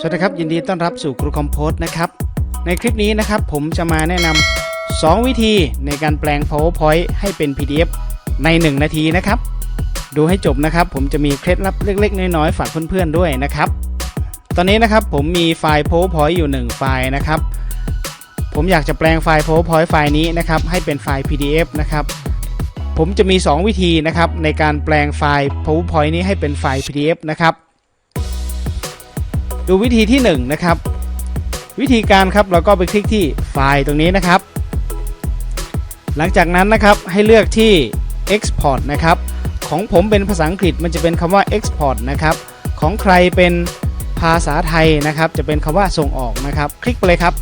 สวัสดีครับยินดีต้อนรับสู่ครูคอมโพสนะครับ ในคลิปนี้นะครับผมจะมาแนะนำ2วิธีในการแปลง PowerPoint ให้เป็น PDF ใน 1 นาทีนะครับ ดูให้จบนะครับผมจะมีเคล็ดลับเล็ก ๆ น้อยๆฝากเพื่อนๆด้วยนะครับ ตอนนี้นะครับผมมีไฟล์ PowerPoint อยู่ 1 ไฟล์นะครับ ผมอยากจะแปลงไฟล์ PowerPoint ไฟล์นี้นะครับให้เป็นไฟล์ PDF นะครับผมจะมี 2 วิธีนะครับในการแปลงไฟล์ PowerPoint นี้ให้เป็นไฟล์ PDF นะครับ ดูวิธีที่1นะครับ วิธีการครับเราก็ไปคลิกที่ไฟล์ตรงนี้นะครับ หลังจากนั้นนะครับให้เลือกที่ export นะครับ ของผมเป็นภาษาอังกฤษมันจะเป็นคำว่า export นะครับ ของใครเป็นภาษาไทยนะครับ จะเป็นคำว่าส่งออกนะครับ คลิกไปเลยครับ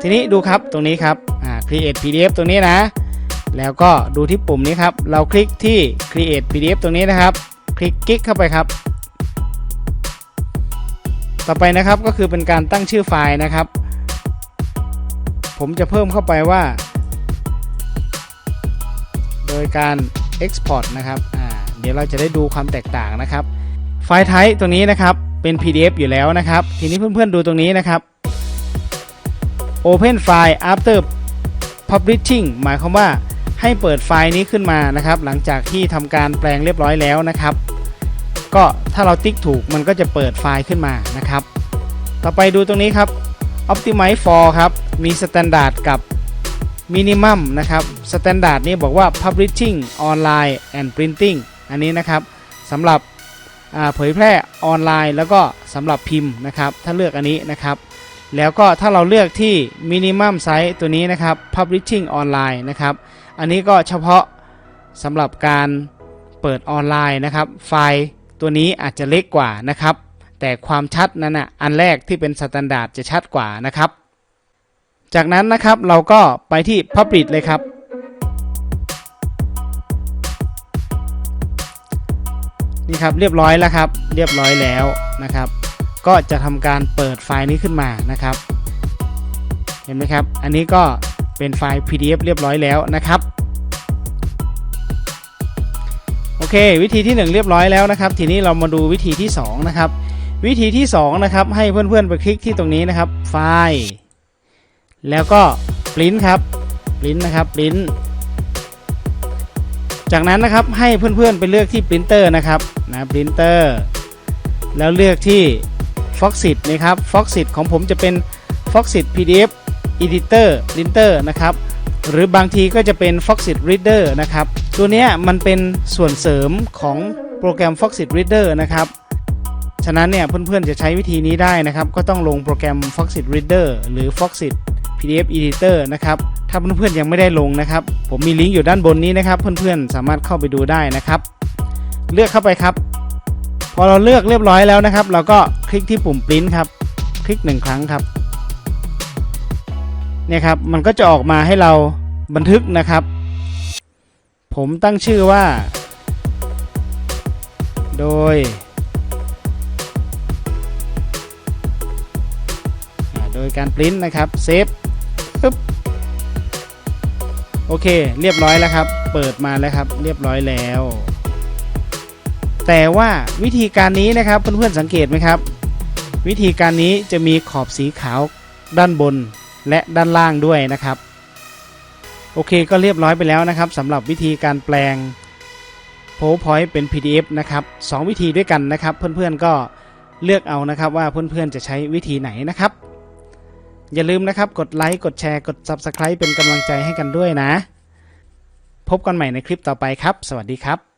ทีนี้ดูครับตรงนี้ครับอ่า create pdf ตรงนี้นะ แล้วก็ดูที่ปุ่มนี้ครับ เราคลิกที่ create pdf ตรงนี้นะครับ คลิกกิ๊กเข้าไปครับ ต่อไปนะครับก็คือเป็นการตั้งชื่อไฟล์นะครับ ผมจะเพิ่มเข้าไปว่า โดยการ export นะครับอ่าเดี๋ยวเราจะได้ดูความแตกต่างนะครับ ไฟล์ type ตรงนี้นะครับเป็น PDF อยู่แล้วนะครับ ทีนี้เพื่อนๆดูตรงนี้นะครับ Open file after publishing หมายความว่าให้เปิดไฟล์นี้ขึ้นมานะครับ หลังจากที่ทำการแปลงเรียบร้อยแล้วนะครับ ก็ถ้าเราติ๊กถูกมันก็จะเปิดไฟล์ขึ้นมานะครับ ต่อไปดูตรงนี้ครับ Optimize for ครับ มี Standard กับ Minimum นะครับ Standard นี่บอกว่า Publishing Online and Printing อันนี้นะครับสำหรับเผยแพร่ออนไลน์ แล้วก็สำหรับพิมพ์นะครับ ถ้าเลือกอันนี้นะครับ แล้วก็ถ้าเราเลือกที่ Minimum Size ตัวนี้นะครับ Publishing Online นะครับ อันนี้ก็เฉพาะสำหรับการเปิดออนไลน์นะครับ ไฟล์ ตัวนี้อาจจะเล็กกว่านะครับ แต่ความชัดนั้นนะอันแรกที่เป็นสแตนดาร์ดจะชัดกว่านะครับ จากนั้นนะครับเราก็ไปที่ Publish เลยครับ นี่ครับเรียบร้อยแล้วครับ เรียบร้อยแล้วนะครับ ก็จะทำการเปิดไฟล์นี้ขึ้นมานะครับ เห็นไหมครับ อันนี้ก็เป็นไฟล์ PDF เรียบร้อยแล้วนะครับ อเค วิธีที่ 1 เรียบร้อยแล้วนะครับ ทีนี้เรามาดูวิธีที่ 2 นะครับ วิธีที่ 2 นะครับ ให้เพื่อนๆไปคลิกที่ตรงนี้นะครับ ไฟล์ แล้วก็ปริ้นครับปริ้นนะครับปริ้นจากนั้นนะครับให้เพื่อนๆไปเลือกที่ปรินเตอร์นะครับนะปรินเตอร์แล้วเลือกที่ Foxit นะครับ Foxit ของผมจะเป็น Foxit PDF Editor Printer นะครับ หรือบางทีก็จะเป็น Foxit Reader นะครับ ตัวนี้มันเป็นส่วนเสริมของโปรแกรม Foxit Reader นะครับ ฉะนั้นเนี่ยเพื่อนๆจะใช้วิธีนี้ได้นะครับ ก็ต้องลงโปรแกรม Foxit Reader หรือ Foxit PDF Editor นะครับ ถ้าเพื่อนๆยังไม่ได้ลงนะครับ ผมมีลิงก์อยู่ด้านบนนี้นะครับ เพื่อนๆสามารถเข้าไปดูได้นะครับ เลือกเข้าไปครับ พอเราเลือกเรียบร้อยแล้วนะครับ เราก็คลิกที่ปุ่ม print ครับ คลิกหนึ่งครั้งครับเนี่ยครับ มันก็จะออกมาให้เราบันทึกนะครับ ผมตั้งชื่อว่า โดย โดยการปริ้นนะครับเซฟปึ๊บโอเค เรียบร้อยแล้วครับ เปิดมาแล้วครับ เรียบร้อยแล้ว แต่ว่าวิธีการนี้นะครับเพื่อนๆสังเกตไหมครับ วิธีการนี้จะมีขอบสีขาวด้านบนและด้านล่างด้วยนะครับ โอเคก็เรียบร้อยไปแล้วนะครับสำหรับวิธีการแปลง PowerPoint เป็น PDF นะครับสองวิธีด้วยกันนะครับ เพื่อนๆก็เลือกเอานะครับว่าเพื่อนๆจะใช้วิธีไหนนะครับ อย่าลืมนะครับกดไลค์กดแชร์กด Subscribe เป็นกำลังใจให้กันด้วยนะ พบกันใหม่ในคลิปต่อไปครับ สวัสดีครับ